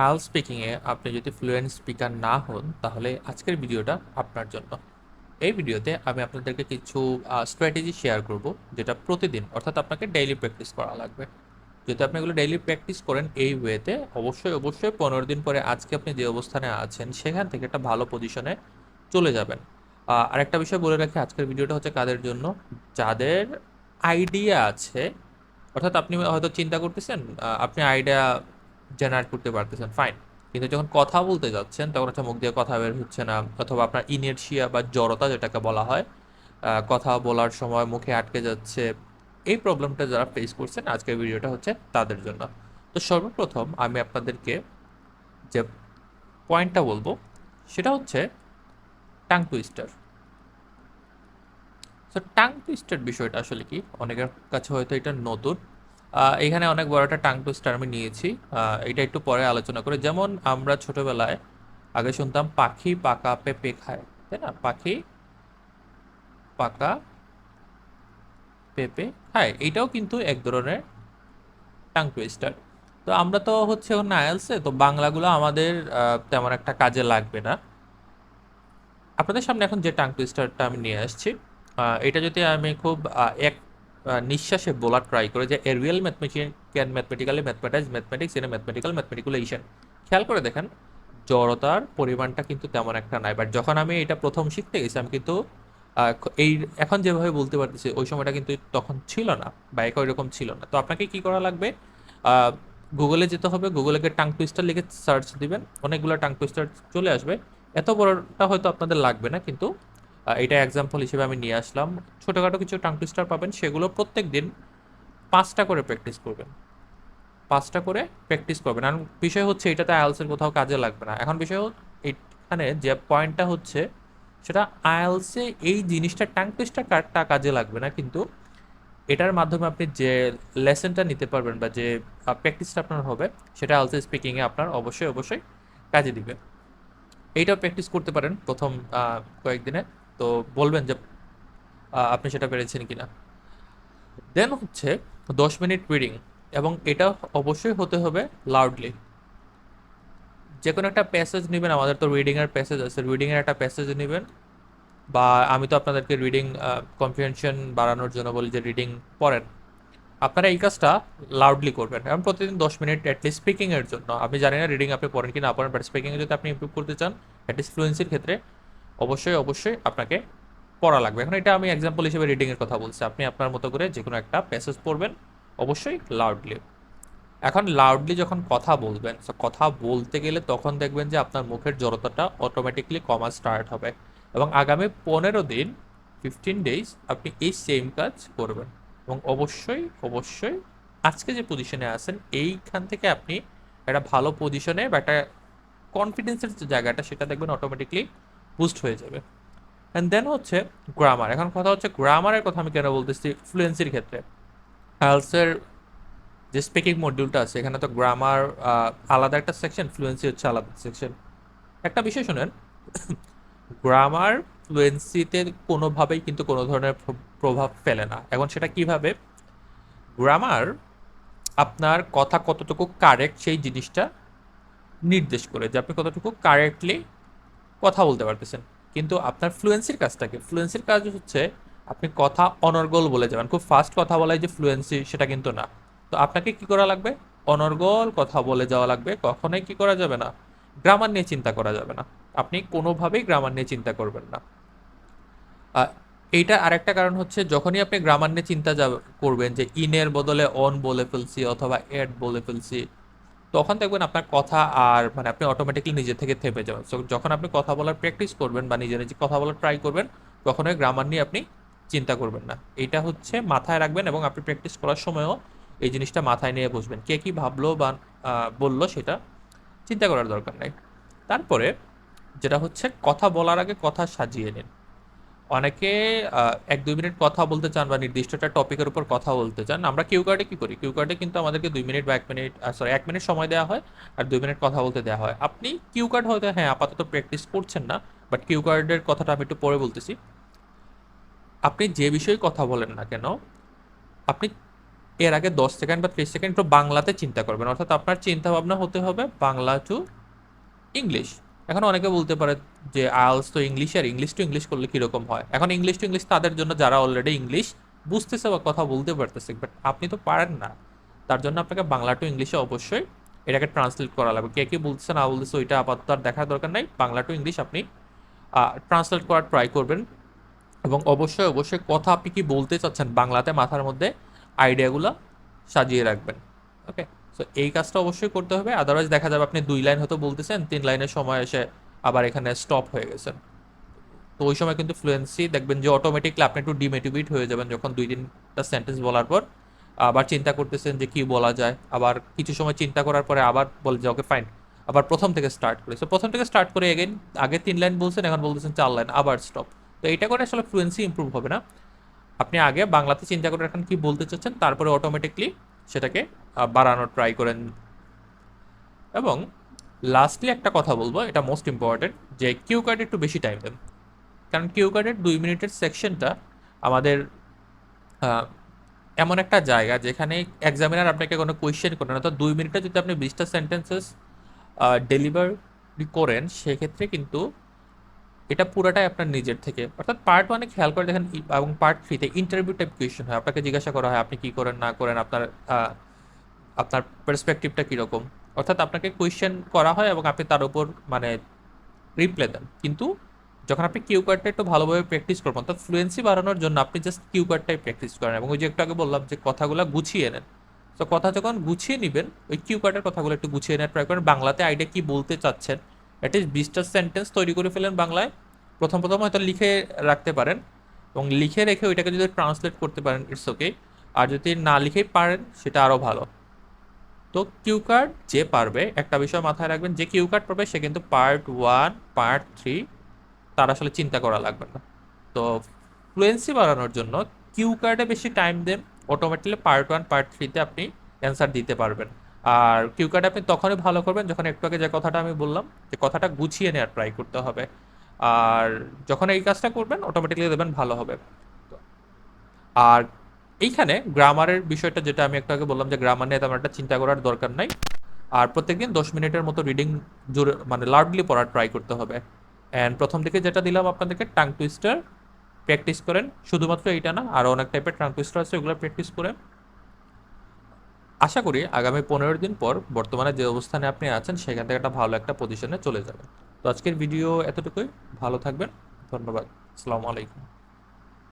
আয়াল স্পিকিংয়ে আপনি যদি fluent speaker না হন তাহলে আজকের ভিডিওটা আপনার জন্য। এই ভিডিওতে আমি আপনাদেরকে কিছু স্ট্র্যাটেজি শেয়ার করব যেটা প্রতিদিন অর্থাৎ আপনাকে ডেইলি প্র্যাকটিস করা লাগবে। যদি আপনি এগুলো ডেইলি প্র্যাকটিস করেন এই ওয়েতে অবশ্যই অবশ্যই পনেরো দিন পরে আজকে আপনি যে অবস্থানে আছেন সেখান থেকে একটা ভালো পজিশনে চলে যাবেন। আহ, আরেকটা বিষয় বলে রাখি আজকের ভিডিওটা হচ্ছে কাদের জন্য? যাদের আইডিয়া আছে অর্থাৎ আপনি হয়তো চিন্তা করতেছেন আপনি আইডিয়া জেনারেট করতে পারতেছেন ফাইন কিন্তু যখন কথা বলতে যাচ্ছেন, তখন হচ্ছে মুখ দিয়ে কথা বের হচ্ছে না, অথবা আপনার ইনেরশিয়া বা জড়তা যেটাকে বলা হয় কথা বলার সময় মুখে আটকে যাচ্ছে, এই প্রবলেমটা যারা ফেস করছেন, আজকের ভিডিওটা হচ্ছে তাদের জন্য। তো সর্বপ্রথম আমি আপনাদেরকে যে পয়েন্টটা বলব, সেটা হচ্ছে tongue twister so tongue twister বিষয়টা আসলে কি? অনেকের কাছে হয়তো এটা নতুন এখানে অনেক বড় একটা টাং টুইস্টার আমি নিয়েছি। এটা একটু পরে আলোচনা করে। যেমন আমরা ছোটবেলায় আগে শুনতাম, পাখি পাকা পেঁপে খায় তাই না? পাখি পাকা পেঁপে খায়। এটাও কিন্তু এক ধরনের টাং টুইস্টার। তো আমরা তো হচ্ছে এখন আইএলসে তো বাংলাগুলো আমাদের তেমন একটা কাজে লাগবে না। আপনাদের সামনে এখন যে টাং টুইস্টারটা আমি নিয়ে আসছি এটা যদি আমি খুব এক নিঃশ্বাসে বলার ট্রাই করে যে a real mathematic can mathematically mathematize mathematics in mathematical mathematiculation খেয়াল করে দেখেন, জড়তার পরিমাণটা কিন্তু তেমন একটা নাই। বাট যখন আমি এটা প্রথম শিখতে গেছি, আমি কিন্তু এই এখন যেভাবে বলতে পারতেছি, ওই সময়টা কিন্তু তখন ছিল না বা এক এরকম ছিল না। তো আপনাকে কি করা লাগবে? গুগলে যেতে হবে গুগলে গিয়ে টাং টুইস্টার লিখে সার্চ দিবেন, অনেকগুলো টাং টুইস্টার চলে আসবে। এত বড়টা হয়তো আপনাদের লাগবে না, কিন্তু এটা এক্সাম্পল হিসেবে আমি নিয়ে আসলাম। ছোটোখাটো কিছু টাং টুইস্টার পাবেন, সেগুলো প্রত্যেক দিন পাঁচটা করে প্র্যাকটিস করবেন। পাঁচটা করে প্র্যাকটিস করবেন। আর বিষয় হচ্ছে এটাতে আইএলসের কোথাও কাজে লাগবে না। এখন বিষয় এখানে যে পয়েন্টটা হচ্ছে, সেটা আইএলসে এই জিনিসটা টাং টুইস্টার কার্ডটা কাজে লাগবে না, কিন্তু এটার মাধ্যমে আপনি যে লেসনটা নিতে পারবেন বা যে প্র্যাকটিসটা আপনার হবে, সেটা আইএলসে স্পিকিংয়ে আপনার অবশ্যই অবশ্যই কাজে দিবে। এইটাও প্র্যাকটিস করতে পারেন প্রথম কয়েকদিনে। তো বলবেন যে আপনি সেটা পেরেছেন কিনা। দেন হচ্ছে দশ মিনিট রিডিং এবং এটা অবশ্যই হতে হবে লাউডলি যে কোনো একটা প্যাসেজ নেবেন, আমাদের তো রিডিংয়ের প্যাসেজ আছে রিডিংয়ের একটা প্যাসেজ নেবেন, বা আমি তো আপনাদেরকে রিডিং কম্প্রিহেনশন বাড়ানোর জন্য বলি যে রিডিং পড়েন। আপনারা এই কাজটা লাউডলি করবেন, এবং প্রতিদিন দশ মিনিট অ্যাটলিস্ট স্পিকিংয়ের জন্য। আমি জানি না রিডিং আপনি পড়েন কি না পড়েন বাট স্পিকিংয়ে যদি আপনি ইমপ্রুভ করতে চান অ্যাটলিস্ট ফ্লুয়েন্সির ক্ষেত্রে অবশ্যই অবশ্যই আপনাকে পড়া লাগবে। এখন এটা আমি এক্সাম্পল হিসেবে রিডিংয়ের কথা বলছি। আপনি আপনার মতো করে যে কোনো একটা প্যাসেজ পড়বেন, অবশ্যই লাউডলি এখন লাউডলি যখন কথা বলবেন কথা বলতে গেলে তখন দেখবেন যে আপনার মুখের জড়তাটা অটোমেটিকলি কমা স্টার্ট হবে। এবং আগামী পনেরো দিন ফিফটিন ডেজ আপনি এই সেম কাজ করবেন। এবং অবশ্যই অবশ্যই আজকে যে পজিশনে আছেন, এইখান থেকে আপনি একটা ভালো পজিশনে বা একটা কনফিডেন্সের যে জায়গাটা, সেটা দেখবেন অটোমেটিকলি বুস্ট হয়ে যাবে। অ্যান্ড দেন হচ্ছে গ্রামার এখন কথা হচ্ছে গ্রামারের কথা আমি কেন বলতেছি? ফ্লুয়েন্সির ক্ষেত্রে। আইএলসের যে স্পিকিং মডিউলটা আছে, এখানে তো গ্রামার আলাদা একটা সেকশন ফ্লুয়েন্সি হচ্ছে আলাদা সেকশন একটা বিষয় শোনেন গ্রামার ফ্লুয়েন্সিতে কোনোভাবেই কিন্তু কোনো ধরনের প্র- প্রভাব ফেলে না। এখন সেটা কীভাবে? গ্রামার আপনার কথা কতটুকু কারেক্ট সেই জিনিসটা নির্দেশ করে, যে আপনি কতটুকু কারেক্টলি কথা বলতে পারতেছেন। কিন্তু আপনার ফ্লুয়েন্সির কাজটাকে ফ্লুয়েন্সির কাজ হচ্ছে আপনি কথা অনর্গল বলে যাবেন। খুব ফাস্ট কথা বলাই যে ফ্লুয়েন্সি সেটা কিন্তু না। তো আপনাকে কি করা লাগবে? অনর্গল কথা বলে যাওয়া লাগবে। কখনোই কি করা যাবে না। গ্রামার নিয়ে চিন্তা করা যাবে না। আপনি কোনোভাবেই গ্রামার নিয়ে চিন্তা করবেন না। এইটা আরেকটা কারণ হচ্ছে যখনই আপনি গ্রামার নিয়ে চিন্তা করবেন যে ইনের বদলে অন বলে ফেলছি অথবা এড বলে ফেলছি তখন দেখবেন আপনার কথা আর মানে আপনি অটোমেটিকলি নিজে থেকে থেমে যাবেন। সো যখন আপনি কথা বলার প্র্যাকটিস করবেন বা নিজে নিজে কথা বলার ট্রাই করবেন কখনোই গ্রামার নিয়ে আপনি চিন্তা করবেন না। এটা হচ্ছে মাথায় রাখবেন এবং আপনি প্র্যাকটিস করার সময়ও এই জিনিসটা মাথায় নিয়ে বসবেন। কে কি ভাবলো বা বলল সেটা চিন্তা করার দরকার নেই। তারপরে যেটা হচ্ছে, কথা বলার আগে কথা সাজিয়ে নিন। অনেকে এক দুই মিনিট কথা বলতে চান বা নির্দিষ্ট একটা টপিকের উপর কথা বলতে চান, আমরা কিউ কার্ডে কি করি? কিউ কার্ডে কিন্তু আমাদেরকে দুই মিনিট বা এক মিনিট সরি এক মিনিট সময় দেওয়া হয় আর দুই মিনিট কথা বলতে দেওয়া হয়। আপনি কিউ কার্ড হয়তো হ্যাঁ আপাতত প্র্যাকটিস করছেন না বাট কিউ কার্ডের কথাটা আমি একটু পরে বলতেছি। আপনি যে বিষয়ে কথা বলেন না কেন, আপনি এর আগে দশ সেকেন্ড বা ত্রিশ সেকেন্ড একটু বাংলাতে চিন্তা করবেন, অর্থাৎ আপনার চিন্তা ভাবনা হতে হবে বাংলা টু ইংলিশ এখন অনেকে বলতে পারে যে আইএলস তো ইংলিশ আর ইংলিশ টু ইংলিশ করলে কীরকম হয়? এখন ইংলিশ টু ইংলিশ তাদের জন্য যারা অলরেডি ইংলিশ বুঝতেছে বা কথা বলতে পারতেছে বাট আপনি তো পারেন না। তার জন্য আপনাকে বাংলা টু ইংলিশে অবশ্যই এটাকে ট্রান্সলেট করা লাগবে। কে কে বলতেছে না বলতেছে ওইটা আপাতত আর দেখার দরকার নাই। বাংলা টু ইংলিশ আপনি ট্রান্সলেট করার ট্রাই করবেন। এবং অবশ্যই অবশ্যই কথা আপনি কি বলতে চাচ্ছেন বাংলাতে মাথার মধ্যে আইডিয়াগুলো সাজিয়ে রাখবেন। ওকে সো এই কাজটা অবশ্যই করতে হবে। আদারওয়াইজ দেখা যাবে আপনি দুই লাইন হয়তো বলতেছেন, তিন লাইনের সময় এসে আবার এখানে স্টপ হয়ে গেছেন। তো ওই সময় কিন্তু ফ্লুয়েন্সি দেখবেন যে অটোমেটিকলি আপনি একটু ডিমেটিভিট হয়ে যাবেন যখন দুই তিনটা সেন্টেন্স বলার পর। আবার চিন্তা করতেছেন যে কি বলা যায়। আবার কিছু সময় চিন্তা করার পরে আবার বলে যে ওকে ফাইন আবার প্রথম থেকে স্টার্ট করে। সো প্রথম থেকে স্টার্ট করে এগেন আগে তিন লাইন বলছেন, এখন বলতেছেন চার লাইন, আবার স্টপ তো এইটা করে আসলে ফ্লুয়েন্সি ইম্প্রুভ হবে না। আপনি আগে বাংলাতে চিন্তা করে রাখেন কি বলতে চাচ্ছেন, তারপরে অটোমেটিকলি সেটাকে বাড়ানোর ট্রাই করেন। এবং লাস্টলি একটা কথা বলব, এটা মোস্ট ইম্পর্টেন্ট যে কিউ কার্ডে একটু বেশি টাইম দেন। কারণ কিউ কার্ডের দুই মিনিটের সেকশনটা আমাদের এমন একটা জায়গা যেখানে এক্সামিনার আপনাকে কোনো কোয়েশ্চেন করেন অর্থাৎ দুই মিনিটে যদি আপনি বিশটা সেন্টেন্সেস ডেলিভারি করেন, সেক্ষেত্রে কিন্তু এটা পুরোটাই আপনার নিজের থেকে। অর্থাৎ পার্ট ওয়ানে খেয়াল করে দেখেন এবং পার্ট থ্রিতে ইন্টারভিউ টাইপ কোয়েশ্চেন হয়। আপনাকে জিজ্ঞাসা করা হয়, আপনি কি করেন, না করেন, আপনার আপনার পার্সপেক্টিভটা কীরকম? অর্থাৎ আপনাকে কোয়েশ্চেন করা হয় এবং আপনি তার উপর মানে রিপ্লাই দেন। কিন্তু যখন আপনি কিউ কার্ডটা একটু ভালোভাবে প্র্যাকটিস করবেন, অর্থাৎ ফ্লুয়েন্সি বাড়ানোর জন্য আপনি জাস্ট কিউ কার্ডটাই প্র্যাকটিস করেন। এবং ওই যে একটু আগে বললাম যে কথাগুলো গুছিয়ে নেন। তো কথা যখন গুছিয়ে নেবেন, ওই কিউ কার্ডের কথাগুলো একটু গুছিয়ে নেওয়ার ট্রাই করেন। বাংলাতে আইডিয়া কি বলতে চাচ্ছেন অ্যাটলিস্ট বিশটা সেন্টেন্স তৈরি করে ফেলেন বাংলায়। প্রথম প্রথম হয়তো লিখে রাখতে পারেন এবং লিখে রেখে ওইটাকে যদি ট্রান্সলেট করতে পারেন ইটস ওকে আর যদি না লিখেই পারেন, সেটা আরও ভালো। তো কিউ কার্ড যে পারবে, একটা বিষয় মাথায় রাখবেন, যে কিউ কার্ড পারবে সে কিন্তু পার্ট ওয়ান পার্ট থ্রি তার আসলে চিন্তা করা লাগবে না। তো ফ্লুয়েন্সি বাড়ানোর জন্য কিউ কার্ডে বেশি টাইম দেন অটোমেটিকলি পার্ট ওয়ান পার্ট থ্রিতে আপনি অ্যান্সার দিতে পারবেন। আর কিউ কার্ড আপনি তখনই ভালো করবেন যখন একটু আগে যে কথাটা আমি বললাম, যে কথাটা গুছিয়ে নেওয়ার ট্রাই করতে হবে। আর যখন এই কাজটা করবেন অটোমেটিকলি দেবেন ভালো হবে। আর এইখানে গ্রামারের বিষয়টা যেটা আমি একটু আগে বললাম যে গ্রামার নিয়ে তেমন একটা চিন্তা করার দরকার নাই। আর প্রত্যেকদিন দশ মিনিটের মতো রিডিং জোরে মানে লাউডলি পড়ার ট্রাই করতে হবে। অ্যান্ড প্রথম দিকে যেটা দিলাম আপনাদেরকে টাং টুইস্টার প্র্যাকটিস করেন। শুধুমাত্র এইটা না আরও অনেক টাইপের টাং টুইস্টার আছে ওগুলো প্র্যাকটিস করেন। আশা করি আগামী পনেরো দিন পর বর্তমানে যে অবস্থানে আপনি আছেন, সেখান থেকে একটা ভালো একটা পজিশনে চলে যাবেন। তো আজকের ভিডিও এতটুকুই। ভালো থাকবেন। ধন্যবাদ। আসসালামু আলাইকুম।